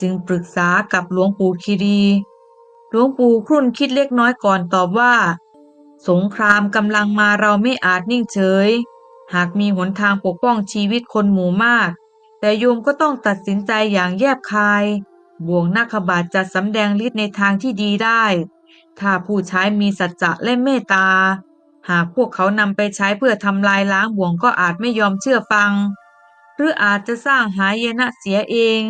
จึงปรึกษากับหลวงปู่คีรีหลวงปู่ครุ่นคิดเล็กน้อยก่อนตอบว่า สงครามกำลังมาเราไม่อาจนิ่งเฉย หากมีหนทางปกป้องชีวิตคนหมู่มาก แต่โยมก็ต้องตัดสินใจอย่างแยบคาย บ่วงนาคบาทจะสำแดงฤทธิ์ในทางที่ดีได้ ถ้าผู้ใช้มีสัจจะและเมตตา หากพวกเขานำไปใช้เพื่อทำลายล้างบ่วงก็อาจไม่ยอมเชื่อฟัง หรืออาจจะสร้างหายนะเสียเอง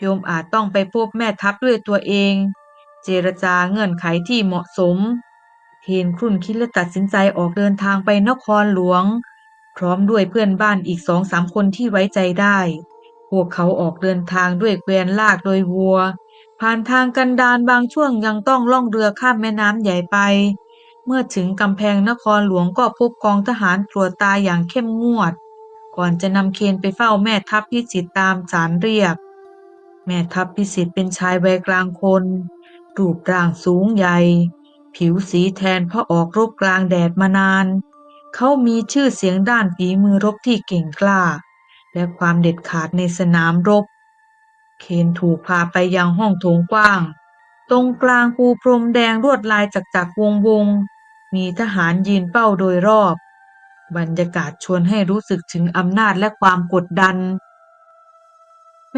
โยมอาจต้องไปพบแม่ทัพด้วยตัวเอง เจรจาเงื่อนไขที่เหมาะสมเห็นครุ่นคิดและตัดสินใจออกเดินทางไปนครหลวง พร้อมด้วยเพื่อนบ้านอีกสองสามคนที่ไว้ใจได้ พวกเขาออกเดินทางด้วยเกวียนลากโดยวัว ผ่านทางกันดารบางช่วงยังต้องล่องเรือข้ามแม่น้ำใหญ่ไป เมื่อถึงกำแพงนครหลวงก็พบกองทหารตรวจตาอย่างเข้มงวด ก่อนจะนำเคนไปเฝ้าแม่ทัพพิจิตตามสารเรียก แม่ทัพพิสิทธิ์เป็นชายวัยกลางคน รูปร่างสูงใหญ่ ผิวสีแทนเพราะออกรบกลางแดดมานาน เขามีชื่อเสียงด้านฝีมือรบที่เก่งกล้า และความเด็ดขาดในสนามรบ เคนถูกพาไปยังห้องโถงกว้าง ตรงกลางปูพรมแดงลวดลายจักจักวงวง มีทหารยืนเป้าโดยรอบ บรรยากาศชวนให้รู้สึกถึงอำนาจและความกดดัน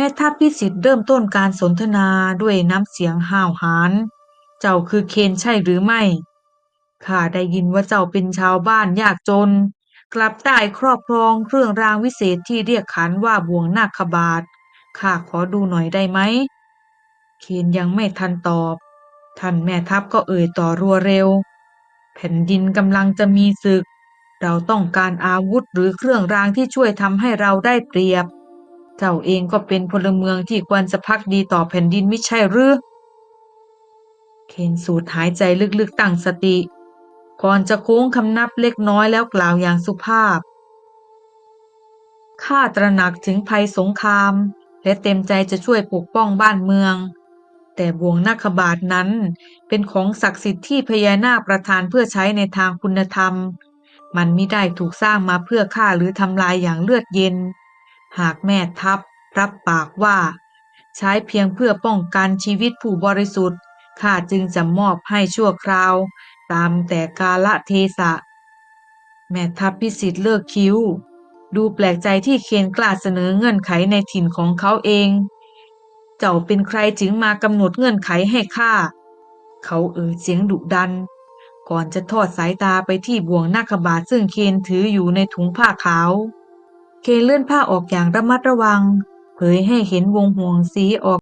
แม่ทัพพิสิทธิ์เริ่มต้นการสนทนาด้วยน้ำเสียงห้าวหาญ เจ้าคือเคนใช่หรือไม่ ข้าได้ยินว่าเจ้าเป็นชาวบ้านยากจน กลับได้ครอบครองเครื่องรางวิเศษที่เรียกขานว่าบ่วงนาคบาท ข้าขอดูหน่อยได้ไหม เคนยังไม่ทันตอบ ท่านแม่ทัพก็เอ่ยต่อรัวเร็ว แผ่นดินกำลังจะมีศึก เราต้องการอาวุธหรือเครื่องรางที่ช่วยทำให้เราได้เปรียบ เจ้าเองก็เป็นพลเมืองที่ควรจะพักดีต่อแผ่นดินไม่ใช่หรือ เคนสูดหายใจลึกๆตั้งสติ ก่อนจะโค้งคำนับเล็กน้อยแล้วกล่าวอย่างสุภาพ ข้าตระหนักถึงภัยสงคราม และเต็มใจจะช่วยปกป้องบ้านเมือง แต่บ่วงนาคบาทนั้น เป็นของศักดิ์สิทธิ์ที่พญานาคประทานเพื่อใช้ในทางคุณธรรม มันไม่ได้ถูกสร้างมาเพื่อฆ่าหรือทำลายอย่างเลือดเย็น หากแม่ทัพรับปากว่า ใช้เพียงเพื่อป้องกันชีวิตผู้บริสุทธิ์ข้าจึงจะมอบให้ชั่วคราว ตามแต่กาละเทศะ แม่ทัพพิสิทธิ์เลิกคิ้ว ดูแปลกใจที่เคนกล้าเสนอเงื่อนไขในถิ่นของเขาเอง เจ้าเป็นใครจึงมากำหนดเงื่อนไขให้ข้าเขาเอ่ยเสียงดุดัน ก่อนจะทอดสายตาไปที่บ่วงนาคบาทซึ่งเคนถืออยู่ในถุงผ้าขาว เลื่อนผ้าออกอย่างระมัดระวัง เผยให้เห็นวงห่วงสีออก